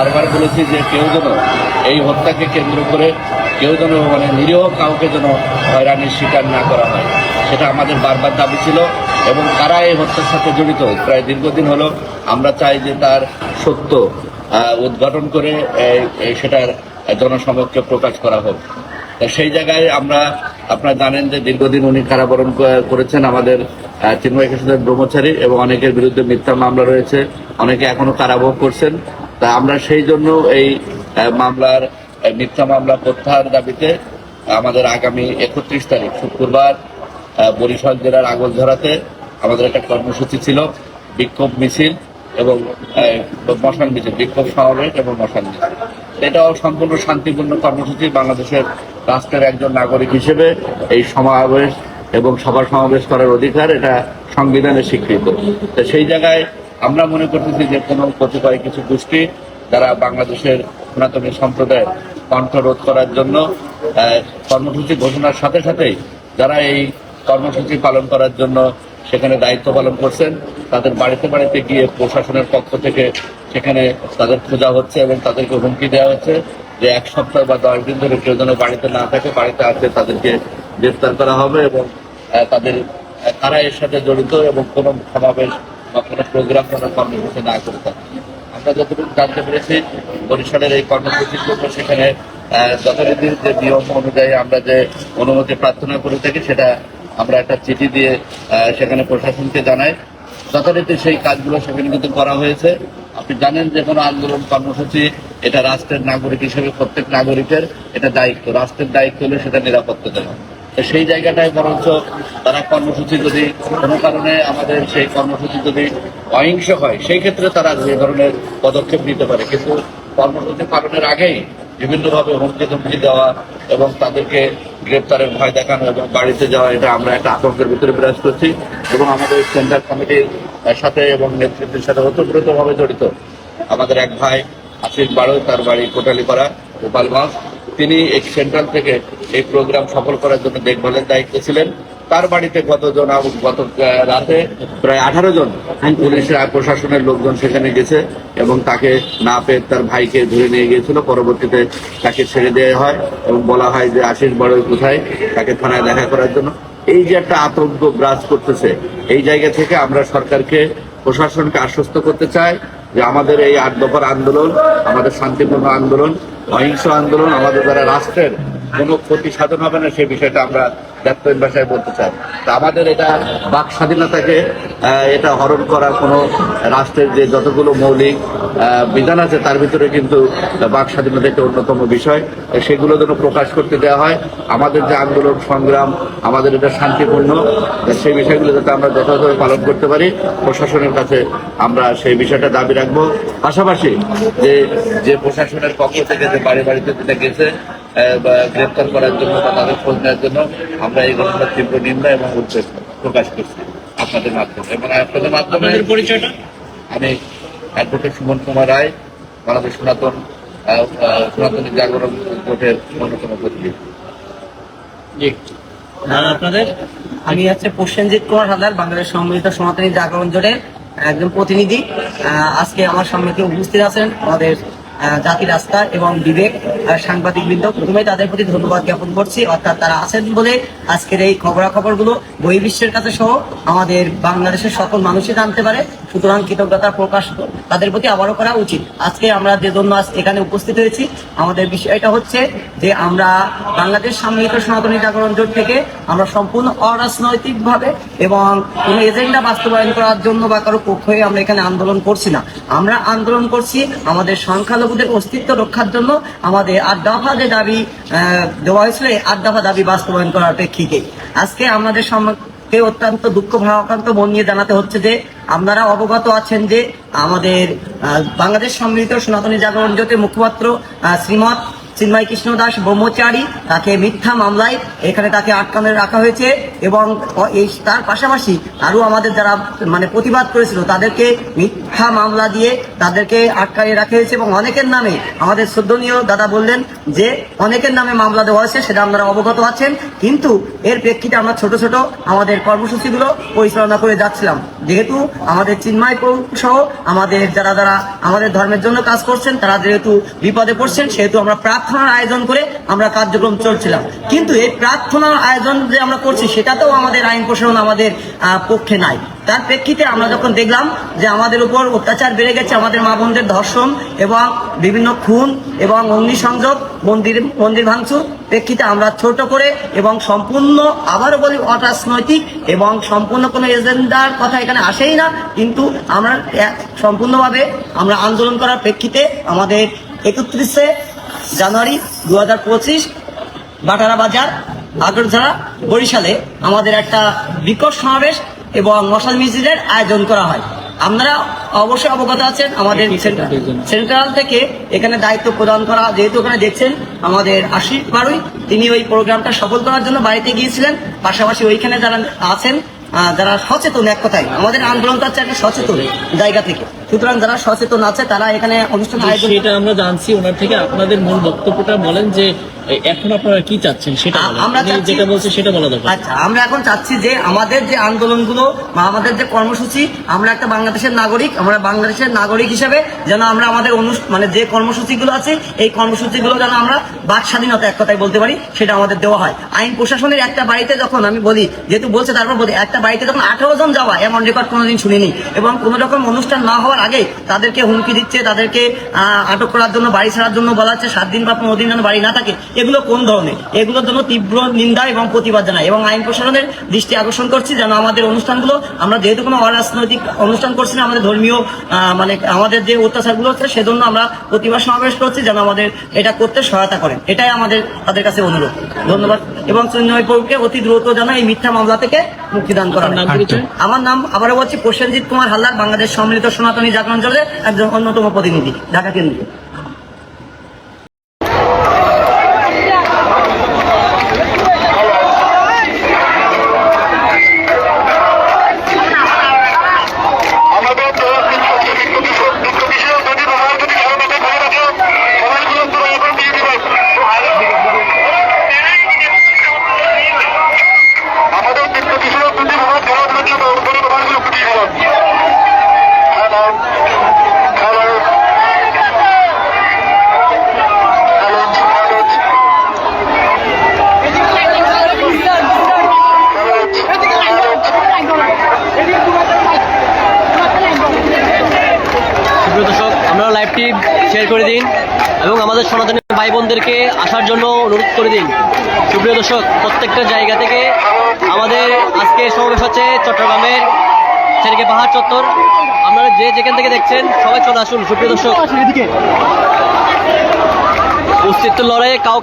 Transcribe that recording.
বারবার বলেছি যে কেউ যেন এই হত্যাকে কেন্দ্র করে কেউ যেন মানে নিরীহ কাউকে যেন হয়রানির শিকার না করা হয়, সেটা আমাদের বারবার দাবি ছিল। এবং কারা এই হত্যার সাথে জড়িত? প্রায় দীর্ঘদিন হলো আমরা চাই যে তার সত্য উদ্ঘাটন করে সেটার জনসমক্ষে প্রকাশ করা হোক। সেই জায়গায় আমরা, আপনারা জানেন যে দীর্ঘদিন উনি কারাবরণ করেছেন আমাদের চিন্ময় কৃষ্ণদেব ব্রহ্মচারী এবং অনেকের বিরুদ্ধে মিথ্যা মামলা রয়েছে। অনেকে এখনও কারাভোগ করছেন। তা আমরা সেই জন্য এই মামলার মিথ্যা মামলা প্রত্যাহার দাবিতে আমাদের আগামী একত্রিশ তারিখ শুক্রবার বরিশাল জেলার আগলঝরাতে আমাদের একটা কর্মসূচি ছিল, বিক্ষোভ মিছিল এবং মশান মিছিল, বিক্ষোভ সমাবেশ এবং মশান মিছিল। এটাও সম্পূর্ণ শান্তিপূর্ণ কর্মসূচি বাংলাদেশের রাষ্ট্রের একজন নাগরিক হিসেবে এই সমাবেশ এবং সভা সমাবেশ করার অধিকার এটা সংবিধানে স্বীকৃত। তো সেই জায়গায় আমরা মনে করতেছি যে কোনো কতিপয় কিছু গোষ্ঠী যারা বাংলাদেশের সনাতনী সম্প্রদায়ের কণ্ঠ রোধ করার জন্য কর্মসূচি ঘোষণার সাথে সাথেই যারা এই কর্মসূচি পালন করার জন্য সেখানে দায়িত্ব পালন করছেন, তাদের বাড়িতে বাড়িতে গিয়ে প্রশাসনের পক্ষ থেকে সেখানে তাদের খোঁজা হচ্ছে এবং তাদেরকে হুমকি দেওয়া হচ্ছে যে এক সপ্তাহ বা দশ দিন ধরে কেউ যেন বাড়িতে না থাকে, বাড়িতে আসলে তাদেরকে গ্রেফতার করা হবে এবং তাদের, তারা এর সাথে জড়িত এবং কোনো সমাবেশ বা কোনো প্রোগ্রাম কোনো কর্মসূচি না করে থাকে আমরা যতটুকু জানতে পেরেছি, বরিশালের এই কর্মসূচির জন্য সেখানে যথারীতির যে নিয়ম অনুযায়ী আমরা যে অনুমতি প্রার্থনা করে থাকি, সেটা আমরা একটা চিঠি দিয়ে সেখানে প্রশাসনকে জানাই। যথারীতি সেই কাজগুলো সেখানে কিন্তু করা হয়েছে। আপনি জানেন যে কোনো আন্দোলন কর্মসূচি এটা রাষ্ট্রের নাগরিক হিসেবে, প্রত্যেক নাগরিকের এটা দায়িত্ব। রাষ্ট্রের দায়িত্ব হলে সেটা নিরাপত্তা দেওয়া। সেই জায়গাটায় বরঞ্চ তারা কর্মসূচি যদি কোনো কারণে আমাদের সেই কর্মসূচি যদি অহিংস হয়, সেই ক্ষেত্রে তারা যে ধরনের পদক্ষেপ নিতে পারে। কিন্তু কর্মসূচি পালনের আগেই বিভিন্নভাবে হুমকি ধমকি দেওয়া এবং তাদেরকে গ্রেপ্তারের ভয় দেখানো এবং বাড়িতে যাওয়া, এটা আমরা একটা আতঙ্কের ভিতরে বিরাজ করছি এবং আমাদের সেন্টার কমিটির সাথে এবং নেতৃত্বের সাথে ওতপ্রোতভাবে জড়িত। আমাদের এক ভাই আশিস বাড়ো তার বাড়ি কোটালীপাড়া গোপালগঞ্জ তিনি এই সেন্ট্রাল থেকে এই প্রোগ্রাম সফল করার জন্য দেখভালের দায়িত্বে ছিলেন। তার বাড়িতে কতজন গত রাতে প্রায় আঠারো জন পুলিশের প্রশাসনের লোকজন সেখানে গেছে এবং তাকে না পেয়ে তার ভাইকে ধরে নিয়ে গিয়েছিল। পরবর্তীতে তাকে ছেড়ে দেওয়া হয় এবং বলা হয় যে আশিস বড়ই কোথায়? তাকে থানায় দেখা করার জন্য। এই যে একটা আতঙ্ক বিরাজ করতেছে, এই জায়গা থেকে আমরা সরকারকে, প্রশাসনকে আশ্বস্ত করতে চাই যে আমাদের এই আট দফার আন্দোলন, আমাদের শান্তিপূর্ণ আন্দোলন অহিংস আন্দোলন আমাদের দ্বারা রাষ্ট্রের কোনো ক্ষতি সাধন হবে না সে বিষয়টা আমরা ব্যক্তহীন ভাষায় বলতে চাই তা আমাদের এটা বাক স্বাধীনতাকে এটা হরণ করা কোনো রাষ্ট্রের যে যতগুলো মৌলিক বিধান আছে, তার ভিতরে কিন্তু বাক স্বাধীনতা একটা অন্যতম বিষয়। সেগুলো যেন প্রকাশ করতে দেওয়া হয়। আমাদের যে আন্দোলন, সংগ্রাম, আমাদের এটা শান্তিপূর্ণ, সেই বিষয়গুলো যাতে আমরা যথাযথভাবে পালন করতে পারি, প্রশাসনের কাছে আমরা সেই বিষয়টা দাবি রাখব। পাশাপাশি যে যে প্রশাসনের পক্ষ থেকে যে বাড়ি বাড়িতে যেটা গেছে গ্রেপ্তার করার জন্য বা তাদের খোঁজ নেওয়ার জন্য আমরা এই ঘটনার তীব্র নিন্দা এবং উদ্বেগ প্রকাশ করছি আপনাদের মাধ্যমে। এবং আপনাদের মাধ্যমে পরিচয়টা? আমি অ্যাডভোকেট সুমন কুমার রায় বাংলাদেশ সনাতন সনাতনী জাগরণ জোটের অন্যতম প্রতিনিধি। আপনাদের? আমি হচ্ছে প্রসেনজিৎ কুমার হালদার বাংলাদেশ সম্মিলিত সনাতনী জাগরণ জোটের একজন প্রতিনিধি। আহ, আজকে আমার সম্মুখে উপস্থিত আছেন? আমাদের আহ, জাতি রাস্তা এবং বিবেক সাংবাদিক বৃন্দ প্রথমে তাদের প্রতি ধন্যবাদ জ্ঞাপন করছি। অর্থাৎ তারা আছেন বলে আজকের এই খবরাখবরগুলো বহির্বিশ্বের কাছে সহ আমাদের বাংলাদেশের সকল মানুষই জানতে পারে। সুতরাং কৃতজ্ঞতা প্রকাশ তাদের প্রতি আবারও করা উচিত। আজকে আমরা যে জন্য আজ এখানে উপস্থিত হয়েছি, আমাদের বিষয়টা হচ্ছে যে আমরা বাংলাদেশ সম্মিলিত সনাতনী জাগরণ জোট থেকে আমরা সম্পূর্ণ অরাজনৈতিকভাবে এবং কোনো এজেন্ডা বাস্তবায়ন করার জন্য বা কারও পক্ষ হয়ে আমরা এখানে আন্দোলন করছি না। আমরা আন্দোলন করছি আমাদের সংখ্যালঘুদের অস্তিত্ব রক্ষার জন্য আমাদের আট দফা যে দাবি দেওয়া হয়েছিল দফা দাবি বাস্তবায়ন করার প্রেক্ষিতে আজকে আমাদের সম্মুখে অত্যন্ত দুঃখ ভারাক্রান্ত মন নিয়ে জানাতে হচ্ছে যে আপনারা অবগত আছেন যে আমাদের বাংলাদেশ সম্মিলিত সনাতনী জাগরণ জোটের মুখপাত্র শ্রীমৎ চিন্ময় কৃষ্ণ দাস ব্রহ্মচারী, তাকে মিথ্যা মামলায় এখানে তাকে আটকানো রাখা হয়েছে এবং এই তার পাশাপাশি আরও আমাদের যারা মানে প্রতিবাদ করেছিল, তাদেরকে মিথ্যা মামলা দিয়ে তাদেরকে আটকায়ে রাখা হয়েছে এবং অনেকের নামে আমাদের শ্রদ্ধনীয় দাদা বললেন যে অনেকের নামে মামলা দেওয়া হয়েছে, সেটা আপনারা অবগত আছেন, কিন্তু এর প্রেক্ষিতে আমরা ছোট ছোট আমাদের কর্মসূচিগুলো পরিচালনা করে যাচ্ছিলাম। যেহেতু আমাদের চিন্ময় সহ আমাদের যারা যারা আমাদের ধর্মের জন্য কাজ করছেন, তারা যেহেতু বিপদে পড়ছেন, সেহেতু আমরা প্রার্থনার আয়োজন করে আমরা কার্যক্রম চলছিলাম। কিন্তু এই প্রার্থনার আয়োজন যে আমরা করছি, সেটাতেও আমাদের আইন প্রশাসন আমাদের পক্ষে নাই। তার প্রেক্ষিতে আমরা যখন দেখলাম যে আমাদের উপর অত্যাচার বেড়ে গেছে, আমাদের মা বোনদের ধর্ষণ এবং বিভিন্ন খুন এবং অগ্নিসংযোগ, মন্দির মন্দির ভাঙচুর, প্রেক্ষিতে আমরা ছোট করে এবং সম্পূর্ণ, আবারও বলি, অরাজনৈতিক এবং সম্পূর্ণ কোনো এজেন্ডার কথা এখানে আসেই না। কিন্তু আমরা সম্পূর্ণভাবে আমরা আন্দোলন করার প্রেক্ষিতে আমাদের একত্রিশে জানুয়ারি দু হাজার পঁচিশ বাটারা বাজার আগরঝাড়া বরিশালে আমাদের একটা বিকট সমাবেশ এবং মশাল মিছিলের আয়োজন করা হয়। আপনারা অবশ্যই অবগত আছেন আমাদের সেন্ট্রাল- থেকে এখানে দায়িত্ব প্রদান করা যেহেতু ওখানে দেখছেন আমাদের আশিস বারুই তিনি ওই প্রোগ্রামটা সফল করার জন্য বাড়িতে গিয়েছিলেন। পাশাপাশি ওইখানে যারা আছেন যারা সচেতন এক কথায় আমাদের আন্দোলনটা হচ্ছে একটা সচেতন জায়গা থেকে। সুতরাং যারা সচেতন আছে তারা এখানে অনুষ্ঠান আয়োজন সেটা আমরা জানছি ওনার থেকে আপনাদের মূল বক্তব্যটা বলেন যে এখন আপনারা কি চাচ্ছেন সেটা আমরা যেটা বলছে সেটা বলা দরকার। আচ্ছা আমরা এখন চাচ্ছি যে আমাদের যে আন্দোলনগুলো বা আমাদের যে কর্মসূচি আমরা একটা বাংলাদেশের নাগরিক আমরা বাংলাদেশের নাগরিক হিসেবে যেন আমরা আমাদের অনু- মানে যে কর্মসূচিগুলো আছে এই কর্মসূচিগুলো যেন আমরা বাক স্বাধীনতা এক কথায় বলতে পারি সেটা আমাদের দেওয়া হয়। আইন প্রশাসনের একটা বাড়িতে যখন আমি বলি যেহেতু বলছে তারপর বলি একটা বাড়িতে যখন আঠারো জন যাওয়া এমন রেকর্ড কোনোদিন শুনিনি। এবং কোনো রকম অনুষ্ঠান না হওয়ার আগে তাদেরকে হুমকি দিচ্ছে, তাদেরকে আটক করার জন্য, বাড়ি ছাড়ার জন্য বলা হচ্ছে, সাত দিন বা পনেরো দিন যেন বাড়ি না থাকে। এগুলো কোন ধরনের? এগুলোর জন্য তীব্র নিন্দা এবং প্রতিবাদ জানায় এবং আইন প্রশাসনের দৃষ্টি আকর্ষণ করছি, যেন আমাদের অনুষ্ঠানগুলো, আমরা যেহেতু কোনো অরাজনৈতিক অনুষ্ঠান করছি না, আমাদের ধর্মীয় মানে আমাদের যে অত্যাচারগুলো হচ্ছে, সেজন্য আমরা প্রতিবাদ সমাবেশ করছি, যেন আমাদের এটা করতে সহায়তা করেন। এটাই আমাদের, তাদের কাছে অনুরোধ। ধন্যবাদ। এবং চিন্ময়পুরকে অতি দ্রুত যেন এই মিথ্যা মামলা থেকে মুক্তিদান আমার নাম আবারও বলছি প্রসেনজিৎ কুমার হালদার বাংলাদেশ সম্মিলিত সনাতনী জাগরণ জলের একজন অন্যতম প্রতিনিধি ঢাকা কেন্দ্র আমাদের দুঃখ বিষয় যদি তোমার যদি কারও মাথা ভালো রাখো সবাইগুলো তো এখন দিয়ে দিবে আমাদের দুঃখ বিষয় যদি তোমার খারাপ লাগে তো ওপরে তোমারগুলো ফুটিয়ে দিলাম হ্যালো হ্যালো হ্যালো সুপ্রিয় দর্শক আপনারা লাইভটি শেয়ার করে দিন এবং আমাদের সনাতনী ভাই বোনদেরকে আসার জন্য অনুরোধ করে দিন। সুপ্রিয় দর্শক প্রত্যেকটা জায়গা থেকে আমাদের আজকে সমাবেশ হচ্ছে চট্টগ্রামের সেদিকে পাহাড় চত্বর। আপনারা যে যেখান থেকে দেখছেন সবাই চলে আসুন। সুপ্রিয় দর্শক অস্তিত্ব লড়াইয়ে কাউকে